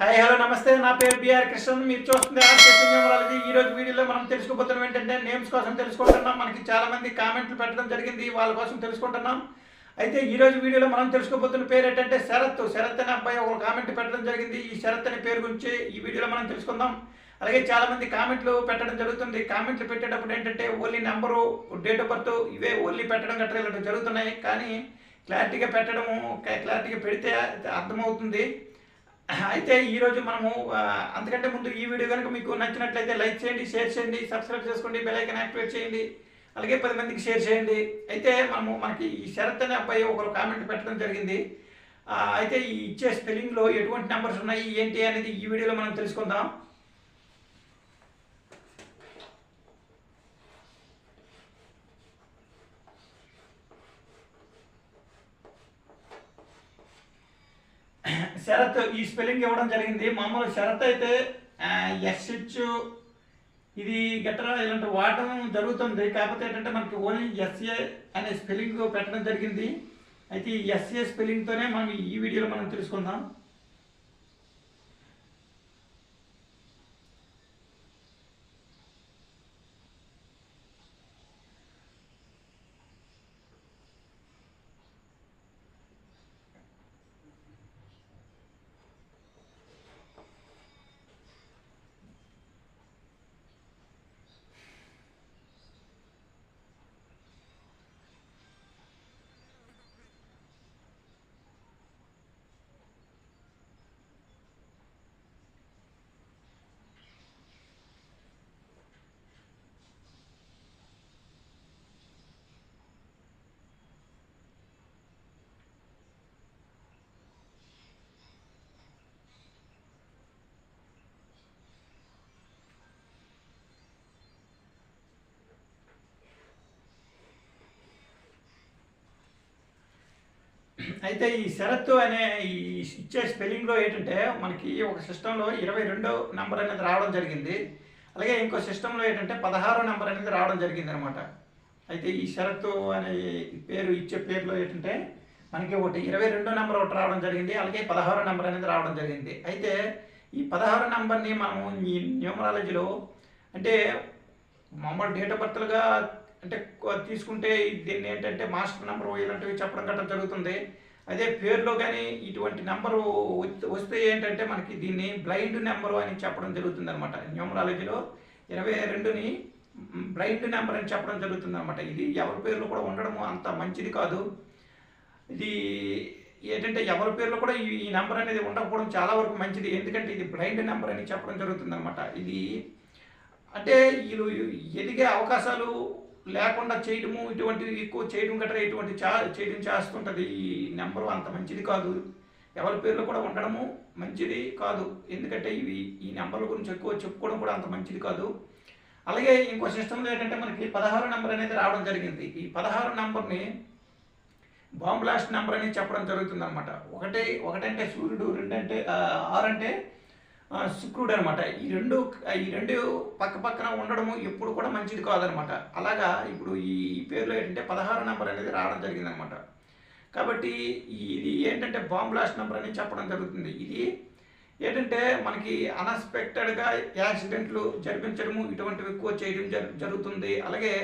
Hi hello నమస్తే. నా పేరు బిఆర్ కృష్ణన్. మీరు చూస్తుంది ఆర్కే న్యూమరాలజీ ఈ రోజు వీడియోలో మనం తెలుసుకోబోతున్నాం ఏంటంటే నేమ్స్ కోసం తెలుసుకుంటున్నాం. మనకి చాలా మంది కామెంట్లు పెట్టడం జరిగింది. వాళ్ళ కోసం తెలుసుకుంటున్నాం. అయితే ఈ రోజు వీడియోలో మనం తెలుసుకోబోతున్న పేరు ఏంటంటే శరత్. శరత్ అనే అబ్బాయి ఒక కామెంట్ పెట్టడం జరిగింది. ఈ శరత్ అనే పేరు గురించి ఈ వీడియోలో మనం తెలుసుకుందాం. అలాగే చాలా మంది కామెంట్లు పెట్టడం జరుగుతుంది. కామెంట్లు పెట్టేటప్పుడు ఏంటంటే only number date of birth ఇవే ఓన్లీ పెట్టడం గట్రా ఇలాంటివి జరుగుతున్నాయి. కానీ క్లారిటీగా పెట్టడము క్లారిటీగా పెడితే అర్థమవుతుంది. అయితే ఈరోజు మనము అంతకంటే ముందు ఈ వీడియో కనుక మీకు నచ్చినట్లయితే లైక్ చేయండి షేర్ చేయండి సబ్స్క్రైబ్ చేసుకోండి బెల్ యాక్టివేట్ చేయండి అలాగే పది మందికి షేర్ చేయండి. అయితే మనము మనకి ఈ శరత్ అనే అబ్బాయి ఒకరు కామెంట్ పెట్టడం జరిగింది. అయితే ఈ ఇచ్చే స్పెల్లింగ్లో ఎటువంటి నెంబర్స్ ఉన్నాయి ఏంటి అనేది ఈ వీడియోలో మనం తెలుసుకుందాం. షరత్ ఈ స్పెల్లింగ్ ఇవ్వడం జరిగింది. మామూలు షరత్ అయితే ఎస్హెచ్ ఇది గట్రా ఇలాంటి వాడటం జరుగుతుంది. కాకపోతే ఏంటంటే మనకి ఓన్లీ ఎస్ఏ అనే స్పెల్లింగ్ పెట్టడం జరిగింది. అయితే ఈ ఎస్ఏ స్పెల్లింగ్తోనే మనం ఈ వీడియోలో మనం తెలుసుకుందాం. అయితే ఈ షరత్ అనే ఈ ఇచ్చే స్పెల్లింగ్లో ఏంటంటే మనకి ఒక సిస్టంలో ఇరవై రెండో నెంబర్ అనేది రావడం జరిగింది. అలాగే ఇంకో సిస్టంలో ఏంటంటే పదహారో నెంబర్ అనేది రావడం జరిగింది అనమాట అయితే ఈ షరతు అనే పేరు ఇచ్చే పేరులో ఏంటంటే మనకి ఒకటి ఇరవై రెండో నెంబర్ ఒకటి రావడం జరిగింది. అలాగే పదహారో నెంబర్ అనేది రావడం జరిగింది. అయితే ఈ పదహారో నెంబర్ని మనము ఈ న్యూమరాలజీలో అంటే మామూలు డేట్ ఆఫ్ బర్త్లుగా అంటే తీసుకుంటే దీన్ని ఏంటంటే మాస్టర్ నెంబర్ ఇలాంటివి చెప్పడం గట్రా జరుగుతుంది. అదే పేరులో కానీ ఇటువంటి నెంబరు వస్తే- వస్తే ఏంటంటే మనకి దీన్ని బ్లైండ్ నెంబరు అని చెప్పడం జరుగుతుంది అనమాట న్యూమరాలజీలో ఇరవై రెండుని బ్లైండ్ నెంబర్ అని చెప్పడం జరుగుతుంది అనమాట ఇది ఎవరి పేర్లు కూడా ఉండడము అంత మంచిది కాదు. ఇది ఏంటంటే ఎవరి పేర్లు కూడా ఈ ఈ నెంబర్ అనేది ఉండకపోవడం చాలా వరకు మంచిది. ఎందుకంటే ఇది బ్లైండ్ నెంబర్ అని చెప్పడం జరుగుతుంది అనమాట ఇది అంటే వీళ్ళు ఎదిగే అవకాశాలు లేకుండా చేయడము ఇటువంటివి ఎక్కువ చేయడం గట్రా ఇటువంటి చా చేయడం చేస్తుంటుంది. ఈ నెంబరు అంత మంచిది కాదు. ఎవరి పేర్లు కూడా ఉండడము మంచిది కాదు. ఎందుకంటే ఇవి ఈ నెంబర్ల గురించి ఎక్కువ చెప్పుకోవడం కూడా అంత మంచిది కాదు. అలాగే ఇంకో సిస్టంలో ఏంటంటే మనకి పదహారు నెంబర్ అనేది రావడం జరిగింది. ఈ పదహారు నెంబర్ని బాంబ్ బ్లాస్ట్ నెంబర్ అని చెప్పడం జరుగుతుంది అనమాట ఒకటి ఒకటంటే సూర్యుడు రెండంటే ఆ, ఆరు అంటే శుక్రుడు అనమాట ఈ రెండు ఈ రెండు పక్క పక్కన ఉండడము ఎప్పుడు కూడా మంచిది కాదనమాట అలాగా ఇప్పుడు ఈ పేరులో ఏంటంటే పదహారు నెంబర్ అనేది రావడం జరిగింది అనమాట కాబట్టి ఇది ఏంటంటే బాంబ్లాస్ట్ నెంబర్ అని చెప్పడం జరుగుతుంది. ఇది ఏంటంటే మనకి అన్ఎక్స్పెక్టెడ్గా యాక్సిడెంట్లు జరిపించడము ఇటువంటివి ఎక్కువ చేయడం జరుగుతుంది. అలాగే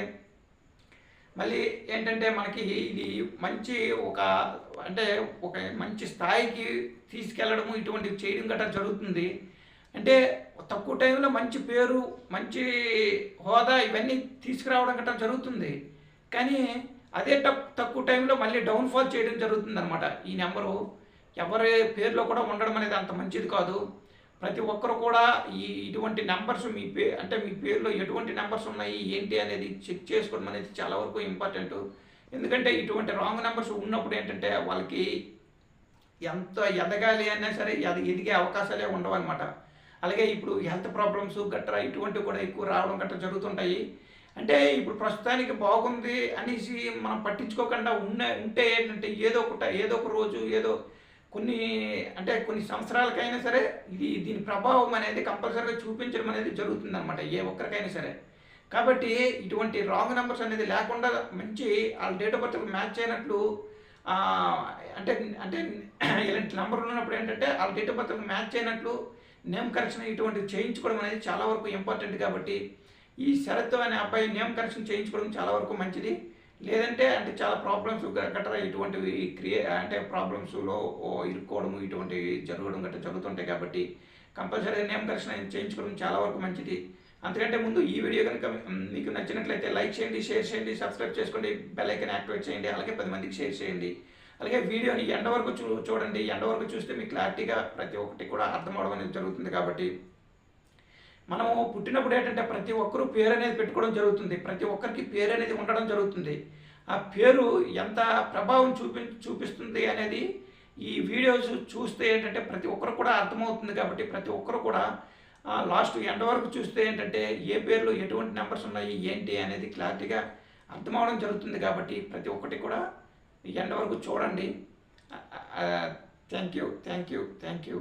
మళ్ళీ ఏంటంటే మనకి ఇది మంచి ఒక అంటే ఒక మంచి స్థాయికి తీసుకెళ్ళడము ఇటువంటివి చేయడం గట్రా జరుగుతుంది. అంటే తక్కువ టైంలో మంచి పేరు మంచి హోదా ఇవన్నీ తీసుకురావడం గట్రా జరుగుతుంది. కానీ అదే తక్కువ టైంలో మళ్ళీ డౌన్ఫాల్ చేయడం జరుగుతుంది అనమాట ఈ నెంబరు ఎవరి పేరులో కూడా ఉండడం అనేది అంత మంచిది కాదు. ప్రతి ఒక్కరు కూడా ఈ ఇటువంటి నెంబర్స్ మీ పే అంటే మీ పేరులో ఎటువంటి నెంబర్స్ ఉన్నాయి ఏంటి అనేది చెక్ చేసుకోవడం అనేది చాలా వరకు ఇంపార్టెంట్. ఎందుకంటే ఇటువంటి రాంగ్ నెంబర్స్ ఉన్నప్పుడు ఏంటంటే వాళ్ళకి ఎంత ఎదగాలి అన్నా సరే అది ఎదిగే అవకాశాలే ఉండవన్నమాట. అలాగే ఇప్పుడు హెల్త్ ప్రాబ్లమ్స్ గట్రా ఇటువంటివి కూడా ఎక్కువ రావడం గట్రా జరుగుతుంటాయి. అంటే ఇప్పుడు ప్రస్తుతానికి బాగుంది అనేసి మనం పట్టించుకోకుండా ఉన్న ఉంటే ఏంటంటే ఏదో ఒకట ఏదో ఒక రోజు ఏదో కొన్ని అంటే కొన్ని సంవత్సరాలకైనా సరే ఇది దీని ప్రభావం అనేది కంపల్సరీగా చూపించడం అనేది జరుగుతుంది అనమాట ఏ ఒక్కరికైనా సరే. కాబట్టి ఇటువంటి రాంగ్ నెంబర్స్ అనేది లేకుండా మంచి వాళ్ళ డేట్ ఆఫ్ బర్త్ మ్యాచ్ అయినట్లు అంటే అంటే ఇలాంటి నెంబర్లు ఉన్నప్పుడు ఏంటంటే వాళ్ళ డేట్ ఆఫ్ బర్త్ మ్యాచ్ అయినట్లు నేమ్ కరెక్షన్ ఇటువంటివి చేయించుకోవడం అనేది చాలా వరకు ఇంపార్టెంట్ కాబట్టి ఈ శరత్ అనే అబ్బాయి నేమ్ కరెక్షన్ చేయించుకోవడం చాలా వరకు మంచిది. లేదంటే అంటే చాలా ప్రాబ్లమ్స్ గట్రా ఇటువంటివి క్రియే అంటే ప్రాబ్లమ్స్లో ఇరుక్కోవడం ఇటువంటివి జరగడం గట్రా జరుగుతుంటాయి కాబట్టి కంపల్సరీ నేమ్ కరెక్షన్ చేయించుకోవడం చాలా వరకు మంచిది. అంతకంటే ముందు ఈ వీడియో కనుక మీకు నచ్చినట్లయితే లైక్ చేయండి షేర్ చేయండి సబ్స్క్రైబ్ చేసుకోండి బెల్ ఐకన్ యాక్టివేట్ చేయండి అలాగే పది మందికి షేర్ చేయండి. అలాగే వీడియోని ఎండ వరకు చూ చూడండి. ఎండ వరకు చూస్తే మీకు క్లారిటీగా ప్రతి ఒక్కటి కూడా అర్థం అవడం అనేది జరుగుతుంది కాబట్టి. మనము పుట్టినప్పుడు ఏంటంటే ప్రతి ఒక్కరూ పేరు అనేది పెట్టుకోవడం జరుగుతుంది. ప్రతి ఒక్కరికి పేరు అనేది ఉండడం జరుగుతుంది. ఆ పేరు ఎంత ప్రభావం చూపి చూపిస్తుంది అనేది ఈ వీడియోస్ చూస్తే ఏంటంటే ప్రతి ఒక్కరు కూడా అర్థమవుతుంది కాబట్టి ప్రతి ఒక్కరు కూడా లాస్ట్ ఎండ్ వరకు చూస్తే ఏంటంటే ఏ పేర్లు ఎటువంటి నెంబర్స్ ఉన్నాయి ఏంటి అనేది క్లారిటీగా అర్థమవడం జరుగుతుంది కాబట్టి ప్రతి ఒక్కటి కూడా ఎండ్ వరకు చూడండి. Thank you thank you thank you.